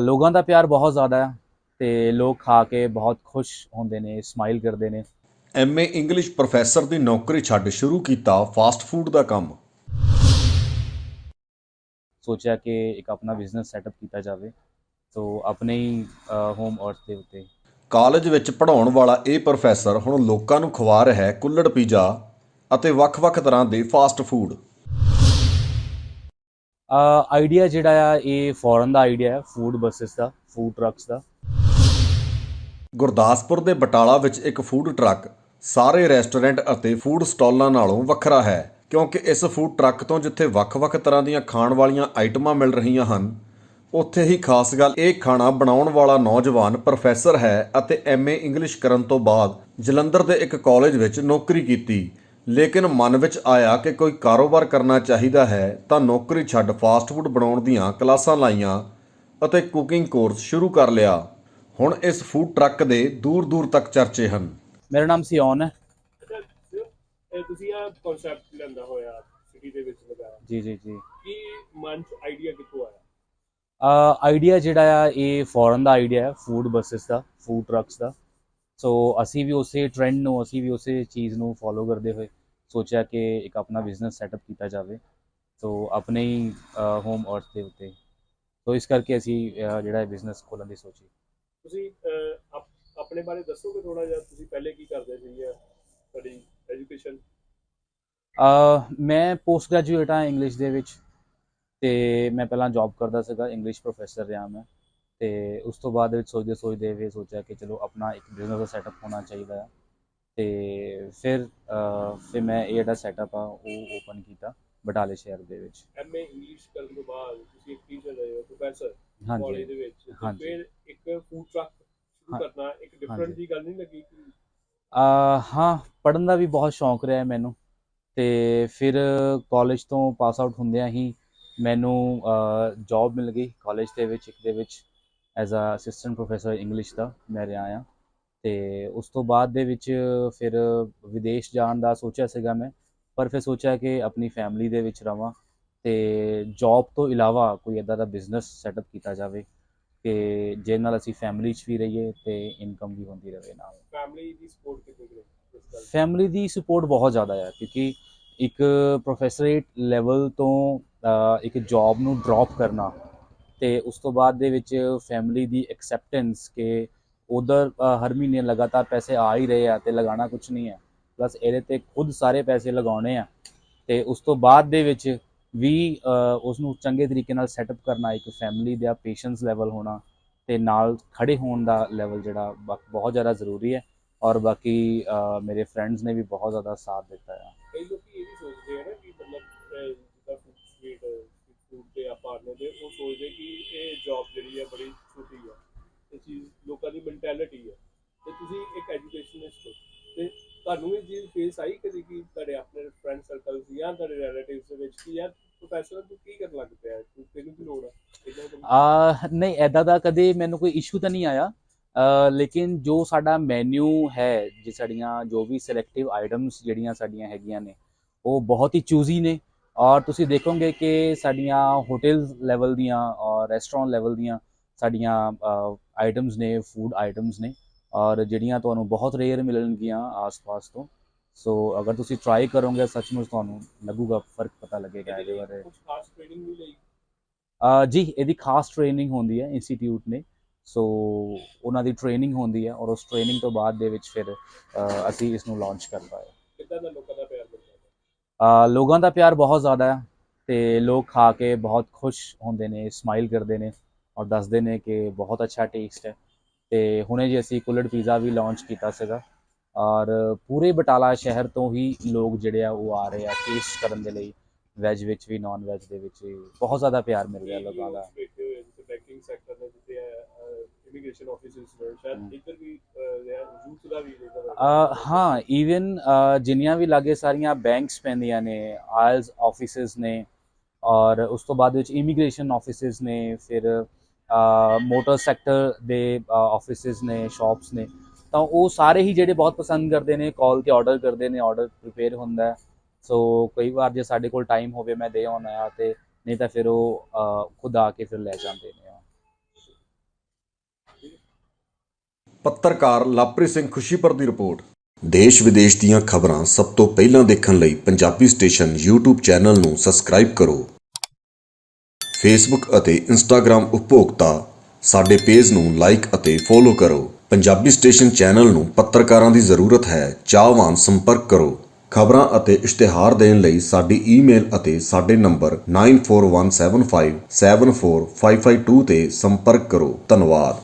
ਲੋਕਾਂ ਦਾ ਪਿਆਰ ਬਹੁਤ ਜ਼ਿਆਦਾ ਹੈ ਤੇ ਲੋਕ ਖਾ ਕੇ ਬਹੁਤ ਖੁਸ਼ ਹੁੰਦੇ ਨੇ ਸਮਾਈਲ ਕਰਦੇ ਨੇ। ਐਮਏ ਇੰਗਲਿਸ਼ ਪ੍ਰੋਫੈਸਰ ਦੀ ਨੌਕਰੀ ਛੱਡ ਸ਼ੁਰੂ ਕੀਤਾ ਫਾਸਟ ਫੂਡ ਦਾ ਕੰਮ। ਸੋਚਿਆ ਕਿ ਇੱਕ ਆਪਣਾ ਬਿਜ਼ਨਸ ਸੈਟਅਪ ਕੀਤਾ ਜਾਵੇ ਸੋ ਆਪਣੇ ਹੀ ਹੋਮ ਅਰਥ ਦੇ ਉੱਤੇ। ਕਾਲਜ ਵਿੱਚ ਪੜ੍ਹਾਉਣ ਵਾਲਾ ਇਹ ਪ੍ਰੋਫੈਸਰ ਹੁਣ ਲੋਕਾਂ ਨੂੰ ਖਵਾ ਰਿਹਾ ਹੈ ਕੁੱਲੜ ਪੀਜ਼ਾ ਅਤੇ ਵੱਖ-ਵੱਖ ਤਰ੍ਹਾਂ ਦੇ ਫਾਸਟ ਫੂਡ। ਆਈਡੀਆ ਜਿਹੜਾ ਆ, ਇਹ ਫੋਰਨ ਦਾ ਆਈਡੀਆ ਹੈ ਫੂਡ ਬੱਸਸ ਦਾ ਫੂਡ ਟਰੱਕਸ ਦਾ। ਗੁਰਦਾਸਪੁਰ ਦੇ ਬਟਾਲਾ ਵਿੱਚ ਇੱਕ ਫੂਡ ਟਰੱਕ ਸਾਰੇ ਰੈਸਟੋਰੈਂਟ ਅਤੇ ਫੂਡ ਸਟਾਲਾਂ ਨਾਲੋਂ ਵੱਖਰਾ ਹੈ, ਕਿਉਂਕਿ ਇਸ ਫੂਡ ਟਰੱਕ ਤੋਂ ਜਿੱਥੇ ਵੱਖ-ਵੱਖ ਤਰ੍ਹਾਂ ਦੀਆਂ ਖਾਣ ਵਾਲੀਆਂ ਆਈਟਮਾਂ ਮਿਲ ਰਹੀਆਂ ਹਨ, ਉੱਥੇ ਹੀ ਖਾਸ ਗੱਲ ਇਹ ਖਾਣਾ ਬਣਾਉਣ ਵਾਲਾ ਨੌਜਵਾਨ ਪ੍ਰੋਫੈਸਰ ਹੈ ਅਤੇ ਐਮਏ ਇੰਗਲਿਸ਼ ਕਰਨ ਤੋਂ ਬਾਅਦ ਜਲੰਧਰ ਦੇ ਇੱਕ ਕਾਲਜ ਵਿੱਚ ਨੌਕਰੀ ਕੀਤੀ। ਲੇਕਿਨ ਮਨ ਵਿੱਚ ਆਇਆ ਕਿ ਕੋਈ ਕਾਰੋਬਾਰ ਕਰਨਾ ਚਾਹੀਦਾ ਹੈ ਤਾਂ ਨੌਕਰੀ ਛੱਡ ਫਾਸਟ ਫੂਡ ਬਣਾਉਣ ਦੀਆਂ ਕਲਾਸਾਂ ਲਾਈਆਂ ਅਤੇ ਕੁਕਿੰਗ ਕੋਰਸ ਸ਼ੁਰੂ ਕਰ ਲਿਆ। ਹੁਣ ਇਸ ਫੂਡ ਟਰੱਕ ਦੇ ਦੂਰ ਦੂਰ ਤੱਕ ਚਰਚੇ ਹਨ। ਮੇਰਾ ਨਾਮ ਸਿਓਨ ਹੈ। ਤੁਸੀਂ ਆ ਕਨਸੈਪਟ ਲੈਂਦਾ ਹੋਇਆ ਸਿਟੀ ਦੇ ਵਿੱਚ ਲਗਾਇਆ। ਜੀ ਜੀ ਜੀ। ਕੀ ਮਨ ਚ ਆਈਡੀਆ ਕਿੱਥੋਂ ਆਇਆ? ਆਈਡੀਆ ਜਿਹੜਾ ਆ ਇਹ ਫੋਰਨ ਦਾ ਆਈਡੀਆ ਹੈ ਫੂਡ ਬੱਸਸ ਦਾ ਫੂਡ ਟਰੱਕਸ ਦਾ। ਸੋ ਅਸੀਂ ਵੀ ਉਸੇ ਟ੍ਰੈਂਡ ਨੂੰ ਅਸੀਂ ਵੀ ਉਸੇ ਚੀਜ਼ ਨੂੰ ਫੋਲੋ ਕਰਦੇ ਹੋਏ ਸੋਚਿਆ ਕਿ ਇੱਕ ਆਪਣਾ ਬਿਜ਼ਨਸ ਸੈਟਅਪ ਕੀਤਾ ਜਾਵੇ। ਸੋ ਆਪਣੇ ਹੀ ਹੋਮ ਅਰਥ ਦੇ ਉੱਤੇ। ਸੋ ਇਸ ਕਰਕੇ ਅਸੀਂ ਜਿਹੜਾ ਬਿਜ਼ਨਸ ਖੋਲ੍ਹਣ ਦੀ ਸੋਚੀ। ਤੁਸੀਂ ਆਪਣੇ ਬਾਰੇ ਦੱਸੋਗੇ ਥੋੜਾ ਜਿਹਾ? ਤੁਸੀਂ ਪਹਿਲੇ ਕੀ ਕਰਦੇ ਸੀ ਤੁਹਾਡੀ ਐਜੂਕੇਸ਼ਨ ਮੈਂ ਪੋਸਟ ਗ੍ਰੈਜੂਏਟ ਹਾਂ ਇੰਗਲਿਸ਼ ਦੇ ਵਿੱਚ। ਤੇ ਮੈਂ ਪਹਿਲਾਂ ਜੌਬ ਕਰਦਾ ਸੀਗਾ। ਇੰਗਲਿਸ਼ ਪ੍ਰੋਫੈਸਰ ਰਿਹਾ ਮੈਂ। ਤੇ ਉਸ ਤੋਂ ਬਾਅਦ ਵਿੱਚ ਸੋਚਦੇ ਸੋਚਦੇ ਵੀ ਸੋਚਿਆ ਕਿ ਚਲੋ ਆਪਣਾ ਇੱਕ ਬਿਜ਼ਨਸ ਦਾ ਸੈਟਅਪ ਹੋਣਾ ਚਾਹੀਦਾ ਹੈ ਤੇ ਫਿਰ ਫਿਰ ਮੈਂ ਇਹ ਜਿਹੜਾ ਸੈਟਅਪ ਆ ਉਹ ਓਪਨ ਕੀਤਾ ਬਟਾਲੇ ਸ਼ਹਿਰ ਦੇ ਵਿੱਚ ਐਮਏ ਇੰਗਲਿਸ਼ ਕਰਨ ਤੋਂ ਬਾਅਦ ਤੁਸੀਂ ਇੱਕ ਟੀਚਰ ਰਹੇ ਹੋ ਪ੍ਰੋਫੈਸਰ ਕਾਲਜ ਦੇ ਵਿੱਚ। ਫਿਰ ਇੱਕ ਫੂਡ ਟਰੱਕ ਸ਼ੁਰੂ। ਕਰਨਾ ਇੱਕ ਡਿਫਰੈਂਟ। ਜੀ ਗੱਲ ਨਹੀਂ ਲੱਗੀ ਕਿ ਅਹ, ਹਾਂ ਪੜ੍ਹਨ ਦਾ ਵੀ ਬਹੁਤ ਸ਼ੌਂਕ ਰਿਹਾ ਮੈਨੂੰ ਤੇ ਫਿਰ ਕਾਲਜ ਤੋਂ ਪਾਸ ਆਊਟ ਹੁੰਦਿਆਂ ਹੀ ਮੈਨੂੰ ਜੌਬ ਮਿਲ ਗਈ ਕਾਲਜ ਦੇ ਵਿੱਚ ਇੱਕ ਦੇ ਵਿੱਚ as a assistant professor English ਦਾ ਮੈਂ ਰਿਹਾ ਆ ਤੇ ਉਸ ਤੋਂ ਬਾਅਦ ਦੇ ਵਿੱਚ ਫਿਰ ਵਿਦੇਸ਼ ਜਾਣ ਦਾ ਸੋਚਿਆ ਸੀਗਾ ਮੈਂ ਪਰ ਫਿਰ ਸੋਚਿਆ ਕਿ ਆਪਣੀ ਫੈਮਿਲੀ ਦੇ ਵਿੱਚ ਰਵਾਂ ਤੇ ਜੌਬ ਤੋਂ ਇਲਾਵਾ ਕੋਈ ਇਦਾਂ ਦਾ ਬਿਜ਼ਨਸ ਸੈਟਅਪ ਕੀਤਾ ਜਾਵੇ ਕਿ ਜਿਹਦੇ ਨਾਲ ਅਸੀਂ ਫੈਮਿਲੀ 'ਚ ਵੀ ਰਹੀਏ ਤੇ ਇਨਕਮ ਵੀ ਹੁੰਦੀ ਰਹੇ ਨਾਲ। ਫੈਮਿਲੀ ਦੀ ਸਪੋਰਟ ਕਿੰਨੀ 'ਚ? ਫੈਮਿਲੀ ਦੀ। ਸਪੋਰਟ ਬਹੁਤ ਜ਼ਿਆਦਾ ਹੈ ਕਿਉਂਕਿ ਇੱਕ ਪ੍ਰੋਫੈਸਰੇਟ ਲੈਵਲ ਤੋਂ ਇੱਕ ਜੌਬ ਨੂੰ ਡ੍ਰੌਪ ਕਰਨਾ ਤੇ ਉਸ ਤੋਂ ਬਾਅਦ ਦੇ ਵਿੱਚ ਫੈਮਿਲੀ ਦੀ ਐਕਸੈਪਟੈਂਸ ਕਿ ਉਧਰ ਹਰ ਮਹੀਨੇ ਲਗਾਤਾਰ ਪੈਸੇ ਆ ਹੀ ਰਹੇ ਆ ਤੇ ਲਗਾਉਣਾ ਕੁਝ ਨਹੀਂ ਹੈ ਪਲੱਸ ਇਹਦੇ ਤੇ ਖੁਦ ਸਾਰੇ ਪੈਸੇ ਲਗਾਉਣੇ ਆ ਤੇ ਉਸ ਤੋਂ ਬਾਅਦ ਦੇ ਵਿੱਚ ਵੀ ਉਸ ਨੂੰ ਚੰਗੇ ਤਰੀਕੇ ਨਾਲ ਸੈਟਅਪ ਕਰਨਾ ਇੱਕ ਫੈਮਿਲੀ ਦਾ ਪੇਸ਼ੈਂਸ ਲੈਵਲ ਹੋਣਾ ਤੇ ਨਾਲ ਖੜੇ ਹੋਣ ਦਾ ਲੈਵਲ ਜਿਹੜਾ ਬ- ਬਹੁਤ ਜ਼ਿਆਦਾ ਜ਼ਰੂਰੀ ਹੈ ਔਰ ਬਾਕੀ ਮੇਰੇ ਫਰੈਂਡਸ ਨੇ ਵੀ ਬਹੁਤ ਜ਼ਿਆਦਾ ਸਾਥ ਦਿੱਤਾ ਹੈ ਕਈ ਲੋਕ ਇਹ ਵੀ ਸੋਚਦੇ ਆ ਨਾ ਕਿ ਮਤਲਬ ਜਿੱਦਾਂ ਫੂਡ ਸਟਰੀਟ ਫੂਡ ਤੇ ਆਪਾਂ ਆਨੇ ਉਹ ਸੋਚਦੇ ਕਿ ਇਹ ਜੌਬ ਜਿਹੜੀ ਹੈ ਬੜੀ ਛੋਟੀ ਹੈ ਇਹ ਚੀਜ਼ ਲੋਕਾਂ ਦੀ ਮੈਂਟੈਲਿਟੀ ਹੈ ਤੇ ਤੁਸੀਂ ਇੱਕ ਐਜੂਕੇਸ਼ਨਿਸਟ ਹੋ। ਤੇ ਤੁਹਾਨੂੰ ਇਹ ਚੀਜ਼ ਫੇਸ ਆਈ ਕਦੀ ਕਿ ਤੁਹਾਡੇ ਆਪਣੇ ਫਰੈਂਡ ਸਰਕਲ ਜਾਂ ਤੁਹਾਡੇ ਰਿਲੇਟਿਵਸ ਦੇ ਵਿੱਚ ਕਿ ਯਾਰ ਪ੍ਰੋਫੈਸਰ ਤੂੰ ਕੀ ਕਰਨ ਲੱਗ ਪਿਆ? ਤੂੰ ਤੈਨੂੰ ਕੀ ਲੋੜ ਆ? ਨਹੀਂ ਐਦਾਂ ਦਾ ਕਦੇ ਮੈਨੂੰ ਕੋਈ ਇਸ਼ੂ ਤਾਂ ਨਹੀਂ ਆਇਆ। ਲੇਕਿਨ ਜੋ ਸਾਡਾ ਮੈਨੂ ਹੈ, ਜੇ ਸਾਡੀਆਂ ਜੋ ਵੀ ਸਿਲੈਕਟਿਵ ਆਈਟਮਸ ਜਿਹੜੀਆਂ ਸਾਡੀਆਂ ਹੈਗੀਆਂ ਨੇ, ਉਹ ਬਹੁਤ ਹੀ ਚੂਜ਼ੀ ਨੇ। ਔਰ ਤੁਸੀਂ ਦੇਖੋਗੇ ਕਿ ਸਾਡੀਆਂ ਹੋਟਲ ਲੈਵਲ ਦੀਆਂ ਰੈਸਟੋਰੈਂਟ ਲੈਵਲ ਦੀਆਂ ਸਾਡੀਆਂ ਆਈਟਮਸ ਨੇ ਫੂਡ ਆਈਟਮਸ ਨੇ ਔਰ ਜਿਹੜੀਆਂ ਤੁਹਾਨੂੰ ਬਹੁਤ ਰੇਅਰ ਮਿਲਣਗੀਆਂ ਆਸ-ਪਾਸ ਤੋਂ। ਸੋ ਅਗਰ ਤੁਸੀਂ ਟਰਾਈ ਕਰੋਗੇ ਸੱਚਮੁੱਚ ਤੁਹਾਨੂੰ ਲੱਗੂਗਾ ਫ਼ਰਕ ਪਤਾ ਲੱਗੇਗਾ ਇਹਦੇ ਬਾਰੇ। ਕੁਝ ਖਾਸ ਟ੍ਰੇਨਿੰਗ ਵੀ ਲਈ? ਅ, ਜੀ ਇਹਦੀ ਖਾਸ ਟ੍ਰੇਨਿੰਗ ਹੁੰਦੀ ਹੈ ਇੰਸਟੀਚਿਊਟ ਨੇ। ਸੋ ਉਹਨਾਂ ਦੀ ਟ੍ਰੇਨਿੰਗ ਹੁੰਦੀ ਹੈ ਔਰ ਉਸ ਟ੍ਰੇਨਿੰਗ ਤੋਂ ਬਾਅਦ ਦੇ ਵਿੱਚ ਫਿਰ ਅਸੀਂ ਇਸ ਨੂੰ ਲਾਂਚ ਕਰ ਪਾਏ ਕਿੱਦਾਂ ਦਾ ਲੋਕਾਂ ਦਾ ਪਿਆਰ ਮਿਲਦਾ ਹੈ ਅ, ਲੋਕਾਂ ਦਾ ਪਿਆਰ ਬਹੁਤ ਜ਼ਿਆਦਾ ਹੈ। ਤੇ ਲੋਕ ਖਾ ਕੇ ਬਹੁਤ ਖੁਸ਼ ਹੁੰਦੇ ਨੇ ਸਮਾਈਲ ਕਰਦੇ ਨੇ ਔਰ ਦੱਸਦੇ ਨੇ ਕਿ ਬਹੁਤ ਅੱਛਾ ਟੇਸਟ ਹੈ। ਤੇ ਹੁਣੇ ਜੇ ਅਸੀਂ ਕੁੱਲੜ ਪੀਜ਼ਾ ਵੀ ਲਾਂਚ ਕੀਤਾ ਸੀਗਾ ਔਰ ਪੂਰੇ ਬਟਾਲਾ ਸ਼ਹਿਰ ਤੋਂ ਹੀ ਲੋਕ ਜਿਹੜੇ ਆ ਉਹ ਆ ਰਹੇ ਆ ਟੇਸਟ ਕਰਨ ਦੇ ਲਈ। ਵੈਜ ਵਿੱਚ ਵੀ ਨਾਨ ਵੈਜ ਦੇ ਵਿੱਚ ਵੀ ਬਹੁਤ ਜ਼ਿਆਦਾ ਪਿਆਰ ਮਿਲ ਰਿਹਾ ਲੋਕਾਂ ਦਾ। ਬੈਠੇ ਹੋਏ ਜਿੱਥੇ ਬੈਂਕਿੰਗ ਸੈਕਟਰ ਨੇ ਜਿੱਥੇ ਇਮੀਗ੍ਰੇਸ਼ਨ ਆਫਿਸਿਸ ਨੇ ਹਮ। ਸ਼ਾਇਦ ਇੱਧਰ ਵੀ ਯੂਥ ਦਾ ਵੀ ਲੇਬਰ ਅ, ਹਾਂ ਈਵਨ ਜਿੰਨੀਆਂ ਵੀ ਲਾਗੇ ਸਾਰੀਆਂ ਬੈਂਕਸ ਪੈਂਦੀਆਂ ਨੇ ਆਇਲਸ ਆਫਿਸਿਸ ਨੇ ਔਰ ਉਸ ਤੋਂ ਬਾਅਦ ਵਿੱਚ ਇਮੀਗ੍ਰੇਸ਼ਨ ਆਫਿਸਿਸ ਨੇ, ਫਿਰ ਮੋਟਰ ਸੈਕਟਰ ਦੇ ਆਫਿਸਿਸ ਨੇ ਸ਼ਾਪਸ ਨੇ। ਤਾਂ ਉਹ ਸਾਰੇ ਹੀ ਜਿਹੜੇ ਬਹੁਤ ਪਸੰਦ ਕਰਦੇ ਨੇ ਕਾਲ ਤੇ ਆਰਡਰ ਕਰਦੇ ਨੇ ਆਰਡਰ ਪ੍ਰਿਪੇਅਰ ਹੁੰਦਾ ਸੋ ਕਈ ਵਾਰ ਜੇ ਸਾਡੇ ਕੋਲ ਟਾਈਮ ਹੋਵੇ, ਮੈਂ ਦੇ ਆਉਣਾ ਆ ਤੇ ਨਹੀਂ ਤਾਂ ਫਿਰ ਉਹ ਖੁਦ ਆ ਕੇ ਫਿਰ ਲੈ ਜਾਂਦੇ ਨੇ ਪੱਤਰਕਾਰ ਲਵਪ੍ਰੀਤ ਸਿੰਘ ਖੁਸ਼ੀਪੁਰ ਦੀ ਰਿਪੋਰਟ। ਦੇਸ਼ ਵਿਦੇਸ਼ ਦੀਆਂ ਖਬਰਾਂ ਸਭ ਤੋਂ ਪਹਿਲਾਂ ਦੇਖਣ ਲਈ ਪੰਜਾਬੀ ਸਟੇਸ਼ਨ YouTube ਚੈਨਲ ਨੂੰ ਸਬਸਕ੍ਰਾਈਬ ਕਰੋ। ਫੇਸਬੁੱਕ ਅਤੇ ਇੰਸਟਾਗ੍ਰam ਉਪਭੋਗਤਾ ਸਾਡੇ ਪੇਜ ਨੂੰ ਲਾਈਕ ਅਤੇ ਫੋਲੋ ਕਰੋ। ਪੰਜਾਬੀ ਸਟੇਸ਼ਨ ਚੈਨਲ ਨੂੰ ਪੱਤਰਕਾਰਾਂ ਦੀ ਜ਼ਰੂਰਤ ਹੈ, ਚਾਹਵਾਨ ਸੰਪਰਕ ਕਰੋ। ਖਬਰਾਂ ਅਤੇ ਇਸ਼ਤਿਹਾਰ ਦੇਣ ਲਈ ਸਾਡੀ ਈਮੇਲ ਅਤੇ ਸਾਡੇ ਨੰਬਰ 9417574552 ਤੇ ਸੰਪਰਕ ਕਰੋ। ਧੰਨਵਾਦ।